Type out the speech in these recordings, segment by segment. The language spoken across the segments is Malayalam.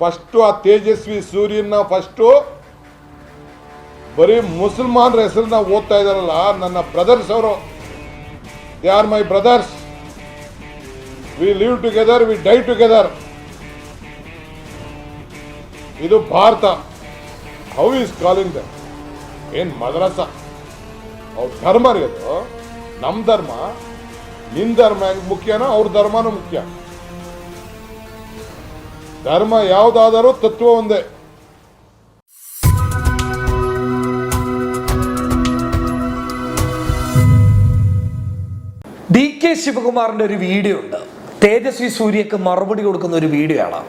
ಫಸ್ಟು ಆ ತೇಜಸ್ವಿ ಸೂರ್ಯನ ಫಸ್ಟು ಬರೀ ಮುಸಲ್ಮಾನರ ಹೆಸರನ್ನ ಓದ್ತಾ ಇದಾರಲ್ಲ ನನ್ನ ಬ್ರದರ್ಸ್ ಅವರು. They are my brothers. We live together, we die together. ಇದು Bharat. How is calling the ಏನ್ ಮದ್ರಸ? ಅವ್ರ ಧರ್ಮ ರೀ ಅದು. ನಮ್ಮ ಧರ್ಮ, ನಿನ್ ಧರ್ಮ ಮುಖ್ಯನ ಮುಖ್ಯನೋ ಅವ್ರ ಧರ್ಮನೂ ಮುಖ್ಯ. ಧರ್ಮ ಯಾವುದಾದರೂ ತತ್ವ ಒಂದೇ ഡി കെ ശിവകുമാറിന്റെ ഒരു വീഡിയോ ഉണ്ട് തേജസ്വി സൂര്യക്ക് മറുപടി കൊടുക്കുന്ന ഒരു വീഡിയോ ആണ്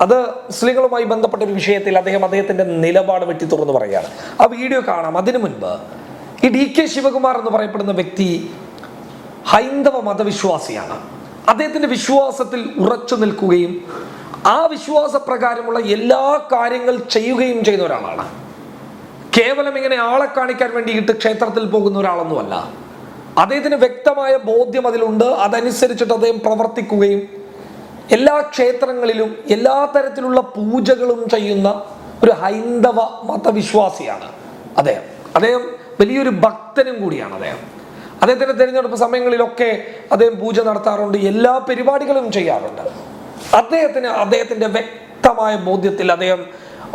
അത് മുസ്ലിങ്ങളുമായി ബന്ധപ്പെട്ട ഒരു വിഷയത്തിൽ അദ്ദേഹം അദ്ദേഹത്തിന്റെ നിലപാട് വെട്ടി തുറന്ന് പറയുകയാണ് ആ വീഡിയോ കാണാം അതിനു മുൻപ് ഈ ഡി കെ ശിവകുമാർ എന്ന് പറയപ്പെടുന്ന വ്യക്തി ഹൈന്ദവ മതവിശ്വാസിയാണ് അദ്ദേഹത്തിന്റെ വിശ്വാസത്തിൽ ഉറച്ചു നിൽക്കുകയും ആ വിശ്വാസ പ്രകാരമുള്ള എല്ലാ കാര്യങ്ങൾ ചെയ്യുകയും ചെയ്യുന്ന ഒരാളാണ്. കേവലം ഇങ്ങനെ ആളെ കാണിക്കാൻ വേണ്ടിയിട്ട് ക്ഷേത്രത്തിൽ പോകുന്ന ഒരാളൊന്നുമല്ല. അദ്ദേഹത്തിന് വ്യക്തമായ ബോധ്യം അതിലുണ്ട്. അതനുസരിച്ചിട്ട് അദ്ദേഹം പ്രവർത്തിക്കുകയും എല്ലാ ക്ഷേത്രങ്ങളിലും എല്ലാ തരത്തിലുള്ള പൂജകളും ചെയ്യുന്ന ഒരു ഹൈന്ദവ മതവിശ്വാസിയാണ് അദ്ദേഹം. അദ്ദേഹം വലിയൊരു ഭക്തനും കൂടിയാണ് അദ്ദേഹം. അദ്ദേഹത്തിന്റെ തിരഞ്ഞെടുപ്പ് സമയങ്ങളിലൊക്കെ അദ്ദേഹം പൂജ നടത്താറുണ്ട്. എല്ലാ പരിപാടികളും ചെയ്യാറുണ്ട്. അദ്ദേഹത്തിന് അദ്ദേഹത്തിന്റെ വ്യക്തമായ ബോധ്യത്തിൽ അദ്ദേഹം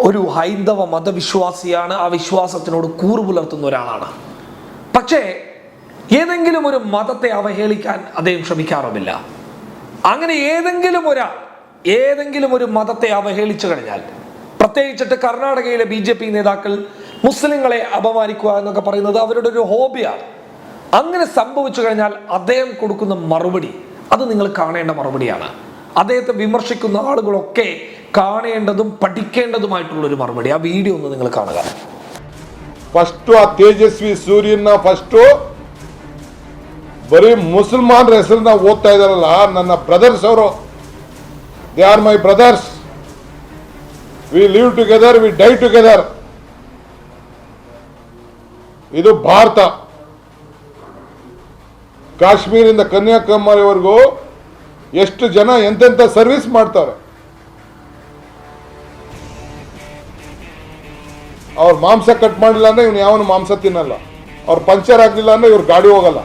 ഒരു ഹൈന്ദവ മതവിശ്വാസിയാണ്. ആ വിശ്വാസത്തിനോട് കൂറു പുലർത്തുന്ന ഒരാളാണ്. പക്ഷേ ഏതെങ്കിലും ഒരു മതത്തെ അവഹേളിക്കാൻ അദ്ദേഹം ശ്രമിക്കാറുമില്ല. അങ്ങനെ ഏതെങ്കിലും ഒരാൾ ഏതെങ്കിലും ഒരു മതത്തെ അവഹേളിച്ചു കഴിഞ്ഞാൽ പ്രത്യേകിച്ചിട്ട് കർണാടകയിലെ ബി ജെ പി നേതാക്കൾ മുസ്ലിങ്ങളെ അപമാനിക്കുക എന്നൊക്കെ പറയുന്നത് അവരുടെ ഒരു ഹോബിയാണ്. അങ്ങനെ സംഭവിച്ചു കഴിഞ്ഞാൽ അദ്ദേഹം കൊടുക്കുന്ന മറുപടി അത് നിങ്ങൾ കാണേണ്ട മറുപടിയാണ്. അദ്ദേഹത്തെ വിമർശിക്കുന്ന ആളുകളൊക്കെ കാണേണ്ടതും പഠിക്കേണ്ടതുമായിട്ടുള്ള ഒരു മറുപടി ആ വീഡിയോ ഒന്ന് നിങ്ങൾ കാണുക ಫಸ್ಟು ಆ ತೇಜಸ್ವಿ ಸೂರ್ಯನ ಫಸ್ಟು ಬರೀ ಮುಸಲ್ಮಾನ್ರ ಹೆಸರನ್ನ ಓದ್ತಾ ಇದಾರಲ್ಲ ನನ್ನ ಬ್ರದರ್ಸ್ ಅವರು they are my brothers we live together we die together ಇದು ಭಾರತ ಕಾಶ್ಮೀರಿಂದ ಕನ್ಯಾಕುಮಾರಿವರೆಗೂ ಎಷ್ಟು ಜನ ಎಂತೆಂಥ ಸರ್ವಿಸ್ ಮಾಡ್ತಾರೆ. ಅವ್ರ ಮಾಂಸ ಕಟ್ ಮಾಡಿಲ್ಲ ಅಂದ್ರೆ ಇವ್ನು ಯಾವನು ಮಾಂಸ ತಿನ್ನಲ್ಲ. ಅವ್ರ ಪಂಚರ್ ಆಗಲಿಲ್ಲ ಅಂದ್ರೆ ಇವ್ರ ಗಾಡಿ ಹೋಗಲ್ಲ.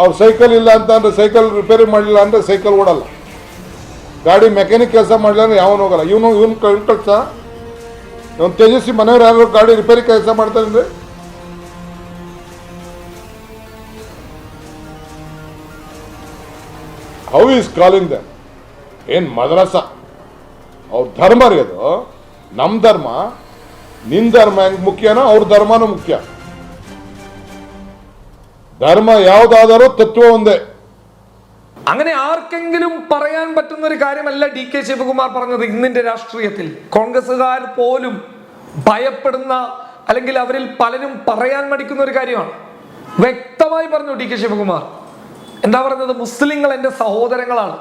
ಅವ್ರ ಸೈಕಲ್ ಇಲ್ಲ ಅಂತ ಅಂದ್ರೆ ಸೈಕಲ್ ರಿಪೇರಿ ಮಾಡಲಿಲ್ಲ ಅಂದ್ರೆ ಸೈಕಲ್ ಓಡಲ್ಲ. ಗಾಡಿ ಮೆಕ್ಯಾನಿಕ್ ಕೆಲಸ ಮಾಡಲಿಲ್ಲ ಅಂದ್ರೆ ಯಾವನು ಹೋಗಲ್ಲ. ಇವನು ಇವನು ಕೆಲಸ ಇವನು ತೇಜಸ್ವಿ ಮನೆಯವ್ರು ಯಾರು ಗಾಡಿ ರಿಪೇರಿ ಕೆಲಸ ಮಾಡ್ತಾರೆ ಅಂದ್ರೆ ಹೌ ಈಸ್ ಕಾಲಿಂಗ್ ದ ಏನ್ ಮದ್ರಸ ಅವ್ರ ಧರ್ಮ ರೀ ಅದು ನಮ್ಮ ಧರ್ಮ ನಿನ್ ಧರ್ಮ ಹೆಂಗ್ ಮುಖ್ಯನೋ ಅವ್ರ ಧರ್ಮನೂ ಮುಖ್ಯ ಧರ್ಮ ಯಾವುದಾದರೂ ತತ್ವ ಒಂದೇ അങ്ങനെ ആർക്കെങ്കിലും പറയാൻ പറ്റുന്ന ഒരു കാര്യമല്ല ഡി കെ ശിവകുമാർ പറഞ്ഞത് ഇന്നിന്റെ രാഷ്ട്രീയത്തിൽ കോൺഗ്രസ്സുകാർ പോലും ഭയപ്പെടുന്ന അല്ലെങ്കിൽ അവരിൽ പലരും പറയാൻ മടിക്കുന്ന ഒരു കാര്യമാണ് വ്യക്തമായി പറഞ്ഞു ഡി കെ ശിവകുമാർ എന്താ പറയുന്നത്? മുസ്ലിങ്ങൾ എന്റെ സഹോദരങ്ങളാണ്.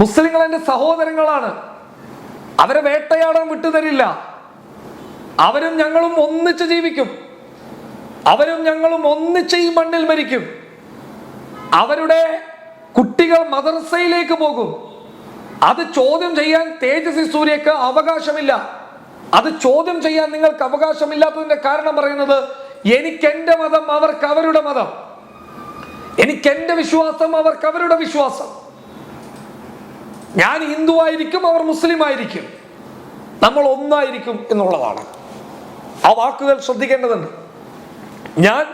മുസ്ലിങ്ങൾ എന്റെ സഹോദരങ്ങളാണ്. അവരെ വേട്ടയാടാൻ വിട്ടുതരില്ല. അവരും ഞങ്ങളും ഒന്നിച്ച് ജീവിക്കും. അവരും ഞങ്ങളും ഒന്നിച്ച് ഈ മണ്ണിൽ മരിക്കും. അവരുടെ കുട്ടികൾ മദർസയിലേക്ക് പോകും. അത് ചോദ്യം ചെയ്യാൻ തേജസ്വി സൂര്യക്ക് അവകാശമില്ല. അത് ചോദ്യം ചെയ്യാൻ നിങ്ങൾക്ക് അവകാശമില്ലാത്തതിന്റെ കാരണം പറയുന്നത് എനിക്ക് എന്റെ മതം അവർക്ക് അവരുടെ മതം. എനിക്ക് എന്റെ വിശ്വാസം അവർക്ക് അവരുടെ വിശ്വാസം. ഞാൻ ഹിന്ദു ആയിരിക്കും അവർ മുസ്ലിം ആയിരിക്കും. നമ്മൾ ഒന്നായിരിക്കും എന്നുള്ളതാണ്. ആ വാക്കുകൾ ശ്രദ്ധിക്കേണ്ടതുണ്ട്. ഞാൻ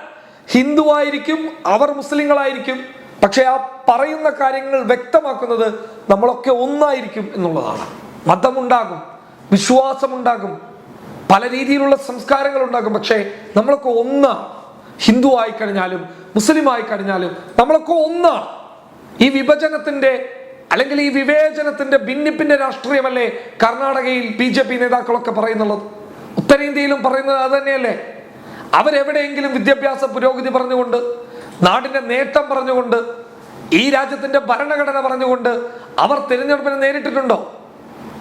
ഹിന്ദു ആയിരിക്കും അവർ മുസ്ലിങ്ങളായിരിക്കും പക്ഷെ ആ പറയുന്ന കാര്യങ്ങൾ വ്യക്തമാക്കുന്നത് നമ്മളൊക്കെ ഒന്നായിരിക്കും എന്നുള്ളതാണ്. മതമുണ്ടാകും വിശ്വാസമുണ്ടാകും പല രീതിയിലുള്ള സംസ്കാരങ്ങൾ ഉണ്ടാകും പക്ഷേ നമ്മളൊക്കെ ഒന്നാണ് ഹിന്ദു ആയി കഴിഞ്ഞാലും മുസ്ലിം ആയി കഴിഞ്ഞാലും നമ്മളൊക്കെ ഒന്നാണ് ഈ വിഭജനത്തിന്റെ അല്ലെങ്കിൽ ഈ വിവേചനത്തിന്റെ ഭിന്നിപ്പിന്റെ രാഷ്ട്രീയമല്ലേ കർണാടകയിൽ ബി ജെ പി നേതാക്കളൊക്കെ പറയുന്നുള്ളത്? ഉത്തരേന്ത്യയിലും പറയുന്നത് അത് തന്നെയല്ലേ? അവരെവിടെയെങ്കിലും വിദ്യാഭ്യാസ പുരോഗതി പറഞ്ഞുകൊണ്ട് നാടിന്റെ നേട്ടം പറഞ്ഞുകൊണ്ട് ഈ രാജ്യത്തിന്റെ ഭരണഘടന പറഞ്ഞുകൊണ്ട് അവർ തിരഞ്ഞെടുപ്പിനെ നേരിട്ടിട്ടുണ്ടോ?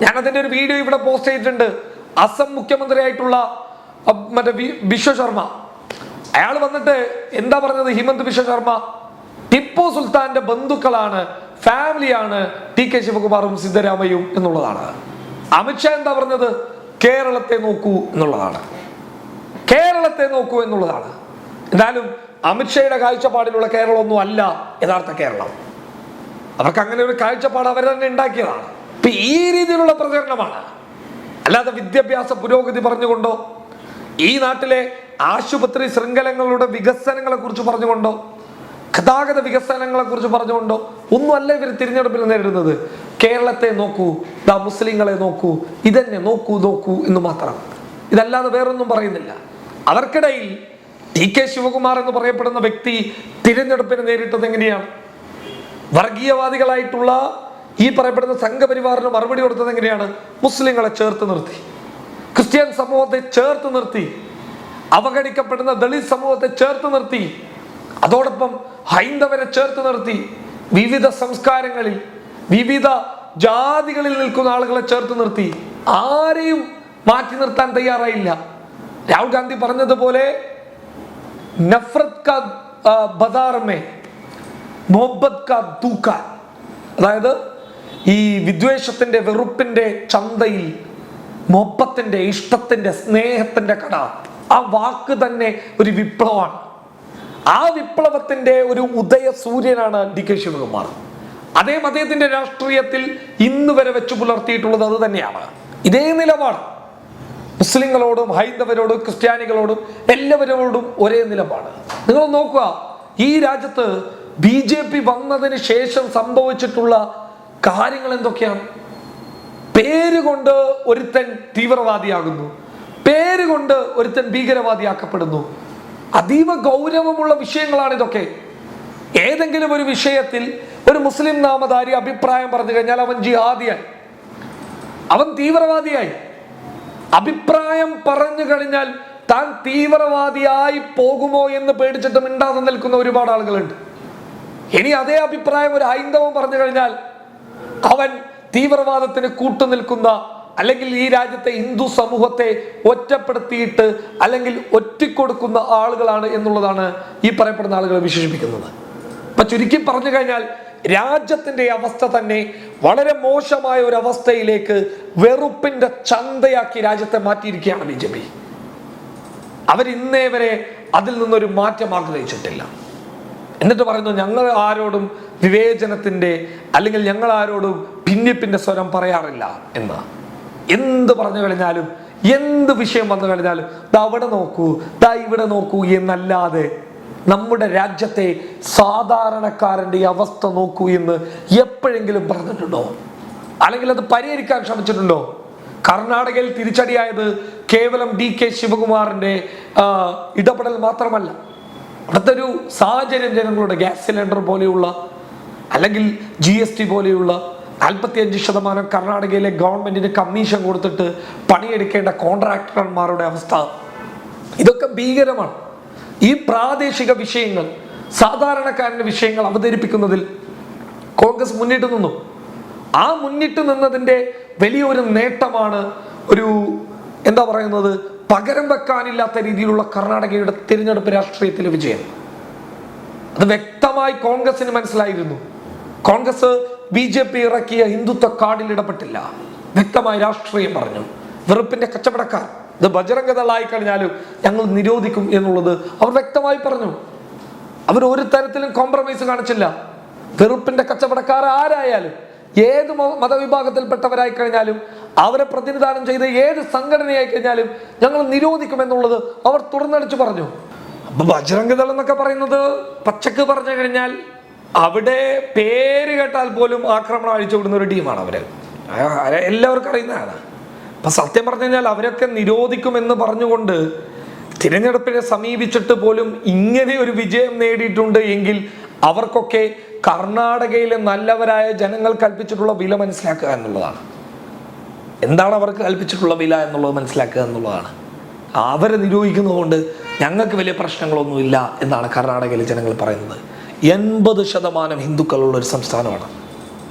ഞാൻ അതിന്റെ ഒരു വീഡിയോ ഇവിടെ പോസ്റ്റ് ചെയ്തിട്ടുണ്ട്. അസം മുഖ്യമന്ത്രിയായിട്ടുള്ള മറ്റേ ബിശ്വ ശർമ്മ അയാൾ വന്നിട്ട് എന്താ പറഞ്ഞത് ഹിമന്ത് ബിശ്വ ശർമ്മ? ടിപ്പു സുൽത്താന്റെ ബന്ധുക്കളാണ് ഫാമിലിയാണ് ടി കെ ശിവകുമാറും സിദ്ധരാമയും എന്നുള്ളതാണ്. അമിത്ഷാ എന്താ പറഞ്ഞത്? കേരളത്തെ നോക്കൂ എന്നുള്ളതാണ്. കേരളത്തെ നോക്കൂ എന്നുള്ളതാണ്. എന്തായാലും അമിത്ഷയുടെ കാഴ്ചപ്പാടിലുള്ള കേരളമൊന്നും അല്ല യഥാർത്ഥ കേരളം. അവർക്ക് അങ്ങനെ ഒരു കാഴ്ചപ്പാട് അവർ തന്നെ ഉണ്ടാക്കിയതാണ്. ഇപ്പൊ ഈ രീതിയിലുള്ള പ്രചരണമാണ്. അല്ലാതെ വിദ്യാഭ്യാസ പുരോഗതി പറഞ്ഞുകൊണ്ടോ? ഈ നാട്ടിലെ ആശുപത്രി ശൃംഖലങ്ങളുടെ വികസനങ്ങളെ കുറിച്ച് പറഞ്ഞുകൊണ്ടോ? ഗതാഗത വികസനങ്ങളെ കുറിച്ച് പറഞ്ഞുകൊണ്ടോ? ഒന്നുമല്ല ഇവർ തിരഞ്ഞെടുപ്പിൽ നേരിടുന്നത്. കേരളത്തെ നോക്കൂ ദാ മുസ്ലിങ്ങളെ നോക്കൂ ഇതന്നെ നോക്കൂ നോക്കൂ എന്ന് മാത്രം. ഇതല്ലാതെ വേറൊന്നും പറയുന്നില്ല. അവർക്കിടയിൽ ടി കെ ശിവകുമാർ എന്ന് പറയപ്പെടുന്ന വ്യക്തി തിരഞ്ഞെടുപ്പിന് നേരിട്ടത് എങ്ങനെയാണ്? വർഗീയവാദികളായിട്ടുള്ള ഈ പറയപ്പെടുന്ന സംഘപരിവാറിന് മറുപടി കൊടുത്തത് എങ്ങനെയാണ്? മുസ്ലിങ്ങളെ ചേർത്ത് നിർത്തി. ക്രിസ്ത്യൻ സമൂഹത്തെ ചേർത്ത് നിർത്തി. അവഗണിക്കപ്പെടുന്ന ദളിത് സമൂഹത്തെ ചേർത്ത് നിർത്തി. അതോടൊപ്പം ഹൈന്ദവരെ ചേർത്ത് നിർത്തി. വിവിധ സംസ്കാരങ്ങളിൽ വിവിധ ജാതികളിൽ നിൽക്കുന്ന ആളുകളെ ചേർത്ത് നിർത്തി. ആരെയും മാറ്റി നിർത്താൻ തയ്യാറായില്ല. രാഹുൽ ഗാന്ധി പറഞ്ഞതുപോലെ നഫ്രത് കാ ആ, ബദാർ മേ മൊഹബത്ത് കാ തൂക്കാൻ അതായത് ഈ വിദ്വേഷത്തിന്റെ വെറുപ്പിന്റെ ചന്തയിൽ മൊബത്തിന്റെ ഇഷ്ടത്തിന്റെ സ്നേഹത്തിന്റെ കട. ആ വാക്ക് തന്നെ ഒരു വിപ്ലവമാണ്. ആ വിപ്ലവത്തിന്റെ ഒരു ഉദയ സൂര്യനാണ് ഡി കെ ശിവകുമാർ. അദ്ദേഹം അദ്ദേഹത്തിന്റെ രാഷ്ട്രീയത്തിൽ ഇന്ന് വരെ വെച്ചു പുലർത്തിയിട്ടുള്ളത് അത് തന്നെയാണ്. ഇതേ നിലപാട്. മുസ്ലിങ്ങളോടും ഹൈന്ദവരോടും ക്രിസ്ത്യാനികളോടും എല്ലാവരോടും ഒരേ നിലപാട്. നിങ്ങൾ നോക്കുക ഈ രാജ്യത്ത് ബി ജെ പി വന്നതിന് ശേഷം സംഭവിച്ചിട്ടുള്ള കാര്യങ്ങൾ എന്തൊക്കെയാണ്? പേര് പേരുകൊണ്ട് ഒരുത്തൻ തീവ്രവാദിയാകുന്നു. പേരുകൊണ്ട് ഒരുത്തൻ ഭീകരവാദിയാക്കപ്പെടുന്നു. അതീവ ഗൗരവമുള്ള വിഷയങ്ങളാണ് ഇതൊക്കെ. ഏതെങ്കിലും ഒരു വിഷയത്തിൽ ഒരു മുസ്ലിം നാമധാരി അഭിപ്രായം പറഞ്ഞു കഴിഞ്ഞാൽ അവൻ ജിഹാദിയായി. അവൻ തീവ്രവാദിയായി. അഭിപ്രായം പറഞ്ഞു കഴിഞ്ഞാൽ താൻ തീവ്രവാദിയായി പോകുമോ എന്ന് പേടിച്ചിട്ട് മിണ്ടാതെ നിൽക്കുന്ന ഒരുപാട് ആളുകളുണ്ട്. ഇനി അതേ അഭിപ്രായം ഒരു ഹൈന്ദവം പറഞ്ഞു കഴിഞ്ഞാൽ അവൻ തീവ്രവാദത്തിന് കൂട്ടുനിൽക്കുന്ന അല്ലെങ്കിൽ ഈ രാജ്യത്തെ ഹിന്ദു സമൂഹത്തെ ഒറ്റപ്പെടുത്തിയിട്ട് അല്ലെങ്കിൽ ഒറ്റിക്കൊടുക്കുന്ന ആളുകളാണ് എന്നുള്ളതാണ് ഈ പറയപ്പെടുന്ന ആളുകളെ വിശേഷിപ്പിക്കുന്നത്. അപ്പൊ ചുരുക്കി പറഞ്ഞു കഴിഞ്ഞാൽ രാജ്യത്തിന്റെ അവസ്ഥ തന്നെ വളരെ മോശമായ ഒരു അവസ്ഥയിലേക്ക് വെറുപ്പിന്റെ ചന്തയാക്കി രാജ്യത്തെ മാറ്റിയിരിക്കുകയാണ് ബി ജെ പി. അവരിന്നേ വരെ അതിൽ നിന്നൊരു മാറ്റം ആഗ്രഹിച്ചിട്ടില്ല. എന്നിട്ട് പറയുന്നു ഞങ്ങൾ ആരോടും വിവേചനത്തിന്റെ അല്ലെങ്കിൽ ഞങ്ങൾ ആരോടും ഭിന്നിപ്പിന്റെ സ്വരം പറയാറില്ല എന്ന് എന്ത് പറഞ്ഞു കഴിഞ്ഞാലും എന്ത് വിഷയം വന്നു കഴിഞ്ഞാലും ദാ അവിടെ നോക്കൂ ദാ ഇവിടെ നോക്കൂ എന്നല്ലാതെ നമ്മുടെ രാജ്യത്തെ സാധാരണക്കാരന്റെ അവസ്ഥ നോക്കൂ എന്ന് എപ്പോഴെങ്കിലും പറഞ്ഞിട്ടുണ്ടോ? അല്ലെങ്കിൽ അത് പരിഹരിക്കാൻ ശ്രമിച്ചിട്ടുണ്ടോ? കർണാടകയിൽ തിരിച്ചടിയായത് കേവലം ഡി കെ ശിവകുമാറിന്റെ ആ, ഇടപെടൽ മാത്രമല്ല. അവിടുത്തെ ഒരു സാഹചര്യം ജനങ്ങളുടെ ഗ്യാസ് സിലിണ്ടർ പോലെയുള്ള അല്ലെങ്കിൽ ജി പോലെയുള്ള നാൽപ്പത്തിയഞ്ച് ശതമാനം കർണാടകയിലെ ഗവൺമെന്റിന് കമ്മീഷൻ കൊടുത്തിട്ട് പണിയെടുക്കേണ്ട കോൺട്രാക്ടർമാരുടെ അവസ്ഥ. ഇതൊക്കെ ഭീകരമാണ്. ഈ പ്രാദേശിക വിഷയങ്ങൾ സാധാരണക്കാരന്റെ വിഷയങ്ങൾ അവതരിപ്പിക്കുന്നതിൽ കോൺഗ്രസ് മുന്നിട്ട് നിന്നു. ആ മുന്നിട്ട് നിന്നതിന്റെ വലിയൊരു നേട്ടമാണ് ഒരു എന്താ പറയുന്നത് പകരം വെക്കാനില്ലാത്ത രീതിയിലുള്ള കർണാടകയുടെ തിരഞ്ഞെടുപ്പ് രാഷ്ട്രീയത്തിലെ വിജയം. അത് വ്യക്തമായി കോൺഗ്രസിന് മനസ്സിലായിരുന്നു. കോൺഗ്രസ് ബി ജെ പി ഇറക്കിയ ഹിന്ദുത്വ കാർഡിൽ ഇടപെട്ടില്ല. വ്യക്തമായി രാഷ്ട്രീയം പറഞ്ഞു. വെറുപ്പിന്റെ കച്ചവടക്കാർ. ഇത് ബജരംഗതളായി കഴിഞ്ഞാലും ഞങ്ങൾ നിരോധിക്കും എന്നുള്ളത് അവർ വ്യക്തമായി പറഞ്ഞു. അവർ ഒരു തരത്തിലും കോംപ്രമൈസ് കാണിച്ചില്ല. വെറുപ്പിന്റെ കച്ചവടക്കാർ ആരായാലും ഏത് മതവിഭാഗത്തിൽപ്പെട്ടവരായി കഴിഞ്ഞാലും അവരെ പ്രതിനിധാനം ചെയ്ത ഏത് സംഘടനയായി കഴിഞ്ഞാലും ഞങ്ങൾ നിരോധിക്കും എന്നുള്ളത് അവർ തുറന്നടിച്ചു പറഞ്ഞു. അപ്പൊ ബജറംഗദൾ എന്നൊക്കെ പറയുന്നത് പച്ചക്ക് പറഞ്ഞു കഴിഞ്ഞാൽ അവിടെ പേര് കേട്ടാൽ പോലും ആക്രമണം അഴിച്ചുവിടുന്ന ഒരു ടീമാണ് അവർ. എല്ലാവർക്കും അറിയുന്നതാണ് അപ്പൊ സത്യം പറഞ്ഞു കഴിഞ്ഞാൽ അവരൊക്കെ നിരോധിക്കുമെന്ന് പറഞ്ഞുകൊണ്ട് തിരഞ്ഞെടുപ്പിനെ സമീപിച്ചിട്ട് പോലും ഇങ്ങനെ ഒരു വിജയം നേടിയിട്ടുണ്ട് എങ്കിൽ അവർക്കൊക്കെ കർണാടകയിലെ നല്ലവരായ ജനങ്ങൾ കൽപ്പിച്ചിട്ടുള്ള വില മനസ്സിലാക്കുക എന്നുള്ളതാണ്. എന്താണ് അവർക്ക് കൽപ്പിച്ചിട്ടുള്ള വില എന്നുള്ളത് മനസ്സിലാക്കുക എന്നുള്ളതാണ്. അവരെ നിരോധിക്കുന്നതുകൊണ്ട് ഞങ്ങൾക്ക് വലിയ പ്രശ്നങ്ങളൊന്നുമില്ല എന്നാണ് കർണാടകയിലെ ജനങ്ങൾ പറയുന്നത്. എൺപത് ശതമാനം ഹിന്ദുക്കളുള്ള ഒരു സംസ്ഥാനമാണ്.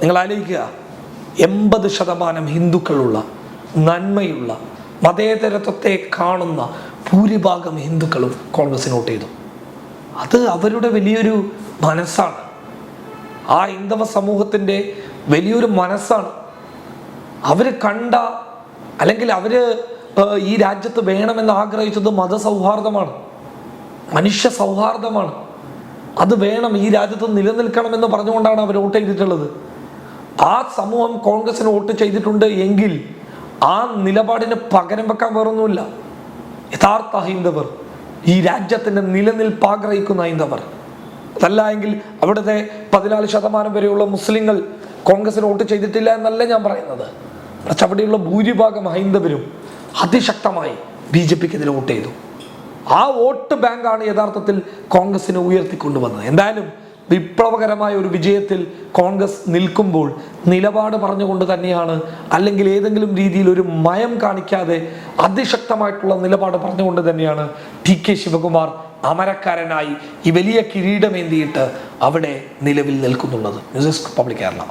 നിങ്ങൾ ആലോചിക്കുക എൺപത് ശതമാനം ഹിന്ദുക്കളുള്ള നന്മയുള്ള മതേതരത്വത്തെ കാണുന്ന ഭൂരിഭാഗം ഹിന്ദുക്കളും കോൺഗ്രസ്സിന് വോട്ട് ചെയ്തു. അത് അവരുടെ വലിയൊരു മനസ്സാണ്. ആ ഹിന്ദവ സമൂഹത്തിന്റെ വലിയൊരു മനസ്സാണ്. അവർ കണ്ട അല്ലെങ്കിൽ അവർ ഈ രാജ്യത്ത് വേണമെന്ന് ആഗ്രഹിച്ചത് മതസൗഹാർദ്ദമാണ്. മനുഷ്യ സൗഹാർദ്ദമാണ്. അത് വേണം ഈ രാജ്യത്ത് നിലനിൽക്കണമെന്ന് പറഞ്ഞുകൊണ്ടാണ് അവർ വോട്ട് ചെയ്തിട്ടുള്ളത്. ആ സമൂഹം കോൺഗ്രസിന് വോട്ട് ചെയ്തിട്ടുണ്ട് എങ്കിൽ ആ നിലപാടിന് പകരം വെക്കാൻ വേറൊന്നുമില്ല. യഥാർത്ഥ ഹൈന്ദവർ ഈ രാജ്യത്തിന്റെ നിലനിൽപ്പ് ആഗ്രഹിക്കുന്ന ഹൈന്ദവർ. അതല്ല എങ്കിൽ അവിടുത്തെ പതിനാല് ശതമാനം വരെയുള്ള മുസ്ലിങ്ങൾ കോൺഗ്രസിന് വോട്ട് ചെയ്തിട്ടില്ല എന്നല്ല ഞാൻ പറയുന്നത്. പക്ഷെ അവിടെയുള്ള ഭൂരിഭാഗം ഹൈന്ദവരും അതിശക്തമായി ബി ജെ പിക്ക് ഇതിൽ വോട്ട് ചെയ്തു. ആ വോട്ട് ബാങ്കാണ് യഥാർത്ഥത്തിൽ കോൺഗ്രസിനെ ഉയർത്തിക്കൊണ്ടുവന്നത്. എന്തായാലും വിപ്ലവകരമായ ഒരു വിജയത്തിൽ കോൺഗ്രസ് നിൽക്കുമ്പോൾ നിലപാട് പറഞ്ഞുകൊണ്ട് തന്നെയാണ് അല്ലെങ്കിൽ ഏതെങ്കിലും രീതിയിൽ ഒരു മയം കാണിക്കാതെ അതിശക്തമായിട്ടുള്ള നിലപാട് പറഞ്ഞുകൊണ്ട് തന്നെയാണ് ടി കെ ശിവകുമാർ അമരക്കാരനായി ഈ വലിയ കിരീടമേന്തിയിട്ട് അവിടെ നിലവിൽ നിൽക്കുന്നുള്ളത്. News desk public Kerala.